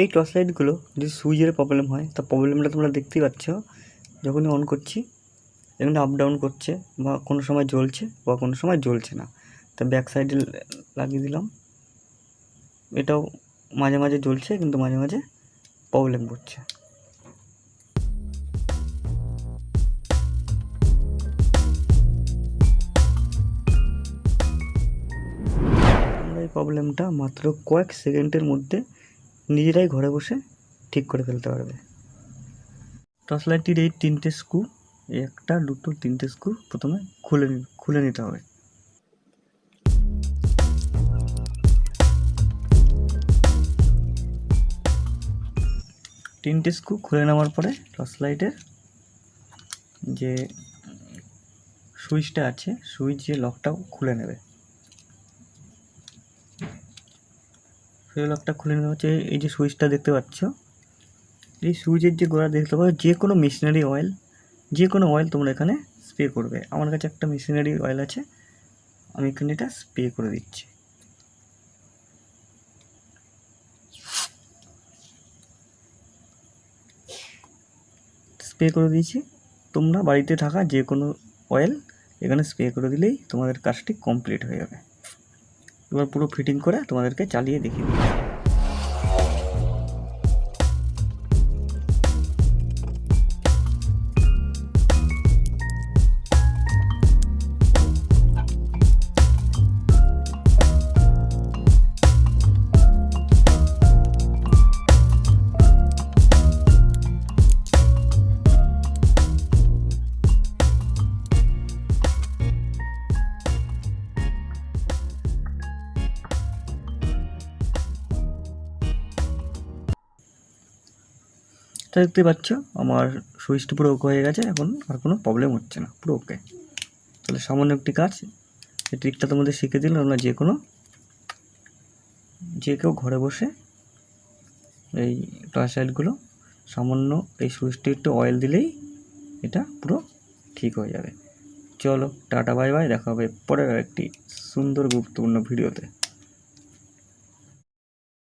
এই টর্চ লাইটগুলো যদি সুইচের প্রবলেম হয়, তা প্রবলেমটা তোমরা দেখতেই পাচ্ছ। যখনই অন করছি, এখানে আপ ডাউন করছে, বা কোনো সময় জ্বলছে, বা কোনো সময় জ্বলছে না। তা ব্যাক সাইডে লাগিয়ে দিলাম। এটাও মাঝে মাঝে জ্বলছে, কিন্তু মাঝে মাঝে প্রবলেম করছে। তোমরা এই প্রবলেমটা মাত্র কয়েক সেকেন্ডের মধ্যে নিজেরাই ঘরে বসে ঠিক করে ফেলতে পারবে। টর্চ লাইটটির এই তিনটে স্ক্রু একটা, দুটো, তিনটে স্ক্রু প্রথমে খুলে খুলে নিতে হবে। তিনটে স্ক্রু খুলে নেওয়ার পরে টর্চ লাইটের যে সুইচটা আছে, সুইচ যে লকটাও খুলে নেবে। সেই লকটা খুলে নেওয়া হচ্ছে। এই যে সুইচটা দেখতে পাচ্ছ। এই সুইচের যে গোড়া দেখতে পাচ্ছ, যে কোনো মেশিনারি অয়েল, যে কোনো অয়েল তোমরা এখানে স্প্রে করবে। আমার কাছে একটা মেশিনারি অয়েল আছে, আমি এখানে এটা স্প্রে করে দিচ্ছি। স্প্রে করে দিয়েছি। তোমরা বাড়িতে থাকা যে কোনো অয়েল এখানে স্প্রে করে দিলেই তোমাদের কাজটি কমপ্লিট হয়ে যাবে। এবার পুরো ফিটিং করে তোমাদেরকে চালিয়ে দেখিয়ে দিচ্ছি। এটা দেখতে পাচ্ছ, আমার সুইচটা পুরো ওকে হয়ে গেছে, এখন আর কোনো প্রবলেম হচ্ছে না, পুরো ওকে তাহলে সামান্য একটি কাজ, এই ট্রিকটা তোমাদের শিখে দিলে তোমরা যে কোনো, যে কেউ ঘরে বসে এই টর্চ লাইটগুলো সামান্য এই সুইচটি একটু অয়েল দিলেই এটা পুরো ঠিক হয়ে যাবে। চলো, টাটা বাই বাই দেখা হবে পরের একটি সুন্দর গুরুত্বপূর্ণ ভিডিওতে